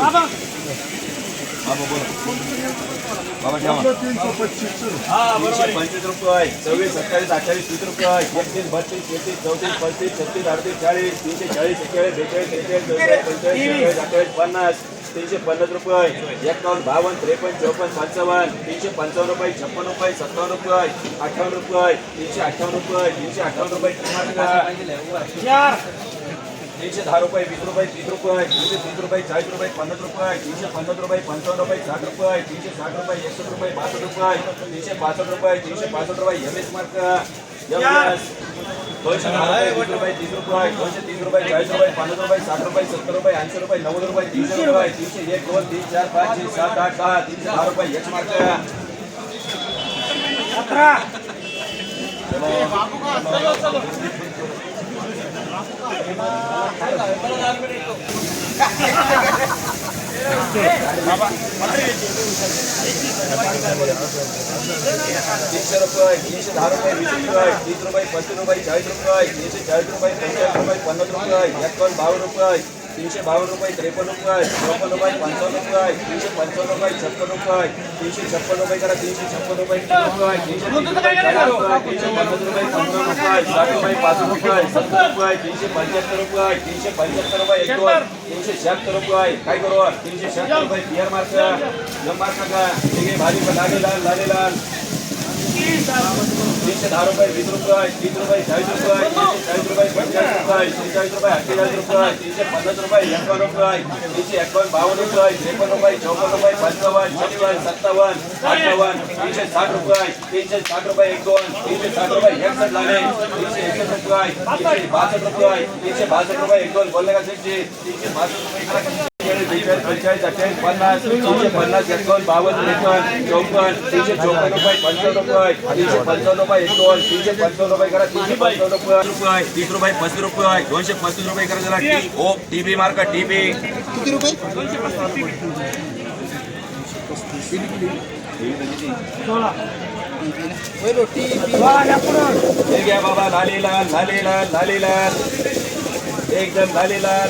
બાબા. બાબા બોલો. બાબા જમા ત્રણસો પચીસ હા બરોબર. પંચવીસ રૂપિયા છવ્વીસ સત્યાવીસ અઠાવીસ ત્રીસ રૂપિયા એકત્રીસ બત્રીસ તેત્રીસ ચોત્રીસ પચીસ છત્રીસ એકાવન બાવન ત્રેપન ચોપન પંચાવન ત્રીસે પંચાવન રૂપિયા છપ્પન રૂપિયા સત્તાવન રૂપિયા અઠાવન રૂપિયા ત્રીસે અઠાવન રૂપિયા ત્રીસે અઠાવન રૂપિયા એકસો દસ રૂપિયા વીસ રૂપિયા ત્રીસ રૂપિયા એકસો ત્રીસ રૂપિયા ચાલીસ રૂપિયા પંદર રૂપિયા એકસો પંદર રૂપિયા પંચાવન રૂપિયા સાઠ રૂપિયા ત્રીસો સાઠ રૂપિયા એકસો રૂપાય બાસઠ રૂપિયા ત્રીસો બાસઠ રૂપાય ત્રીસો બાસઠ રૂપિયા એમએસ માર્ક દોઢસો રૂપિયા ત્રીસ રૂપિયા દોઢસો ત્રીસ રૂપિયા ચાલીસ રૂપિયા પંદર રૂપિયા સાઠ રૂપિયા સત્તર રૂપિયા એંસી રૂપિયા નવ્વદ રૂપિયા ત્રીસો રૂપિયા ત્રીસો એક દોઢ ત્રીસ ચાર પાંચ છ સાત આઠ આઠ ત્રીસો બાર રૂપિયા એક્સ માર્ક. બાબુ ત્રીસ રૂપિયા ત્રીસ ધાર રૂપિયા વીસ રૂપિયા ત્રીસ રૂપિયા પચીસ રૂપિયા ચાલીસ રૂપિયા ત્રીસ ચાલીસ રૂપિયા પંચાવન રૂપિયા પંદર રૂપિયા એકાવન બાવન રૂપિયા तीनशे बावन्न रुपये त्रेपन्न रुपये चौपन्न रुपये पंचावन्न रुपये तीनशे पंचावन्न रुपये छप्पन रुपये तीनशे छप्पन रुपये करा तीनशे छप्पन रुपये तीन रुपये तीनशे तीस रुपये चाळीस रुपये तीनशे पन्नास रुपये पंचावन्न रुपये साठ रुपये पासष्ट रुपये सत्तर रुपये तीनशे पंच्याहत्तर रुपये तीनशे पंच्याहत्तर रुपये एक दोन तीनशे शहात्तर रुपये काय करू तीनशे शहात्तर रुपये पियर मार्क एम मार्क का ठीक आहे भाजी लालेला लालेला तीनशे दहा रुपये वीस रुपये तीस रुपये चाळीस रुपये तीनशे चाळीस रुपये पंचेचाळीस रुपये शेहेचाळीस रुपये अठ्ठेचाळीस रुपये तीनशे पन्नास रुपये एकावन्न रुपये तीनशे एकावन्न बावन्न रुपये त्रेपन्न रुपये चौपन्न रुपये पंचावन्न छप्पन्न सत्तावन्न अठ्ठावन्न तीनशे साठ रुपये तीनशे साठ रुपये एक दोन तीनशे साठ रुपये एकसष्ट झाले तीनशे एकसष्ट रुपये तीनशे बासष्ट रुपये तीनशे बासष्ट रुपये एक दोन बोलले का तीनशे तीनशे बासष्ट रुपये बेचाळीस पंचेचाळीस अठ्ठावीस पन्नास तीनशे पन्नास एकावन्न बावन्न त्रेपन्न चौपन्न तीनशे चौपन्न रुपये पंचावन्न रुपये तीनशे पंचावन्न रुपये एक दोन तीनशे पंचावन्न रुपये करा तीनशे पंचावन्न रुपये रुपये तीस रुपये पस्तीस रुपये दोनशे पस्तीस रुपये करा त्याला टी ओ टीबी मार्का टीबी किती रुपये होय रोटी हे घ्या बाबा लाली लाल लाली लाल लाली लाल एकदम लाली लाल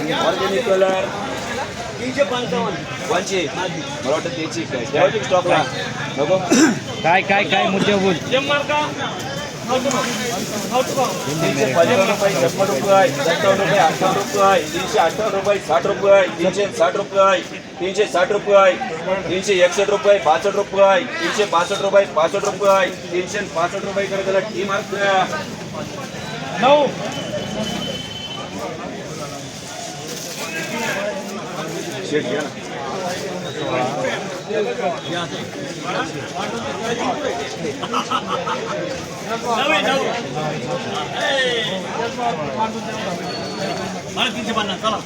ऑर्गेनिक कलर तीनशे पंचावन्न मला वाटतं त्याची काय ठेवायची स्टॉकला नको. काय काय काय मुद्दे बोल. तीनशे पंचावन्न रुपये छप्पन रुपये सत्तावन्न रुपये अठ्ठावन्न रुपये तीनशे अठ्ठावन्न रुपये साठ रुपये तीनशे साठ रुपये तीनशे साठ रुपये तीनशे एकसष्ट रुपये बासष्ट रुपये तीनशे बासष्ट रुपये पासष्ट रुपये तीनशे पासष्ट रुपये त्याला टी मार्क नऊ తీసేపన్నా చాలా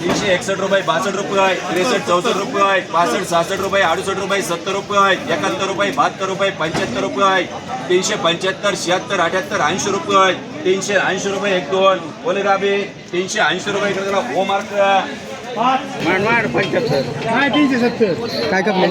तीनशे एकसष्ट रुपये बासष्ट रुपये त्रेसष्ट चौसष्ट रुपये पासष्ट सहासष्ट रुपये अडुसष्ट रुपये सत्तर रुपये एकाहत्तर रुपये बहात्तर रुपये पंच्याहत्तर रुपये तीनशे पंच्याहत्तर शहात्तर अठ्याहत्तर ऐंशी रुपये तीनशे ऐंशी रुपये एक दोन बोले राबे तीनशे ऐंशी रुपये इकडे त्याला हो मार्क. पंच्याहत्तर. काय तीनशे सत्तर? काय करणार?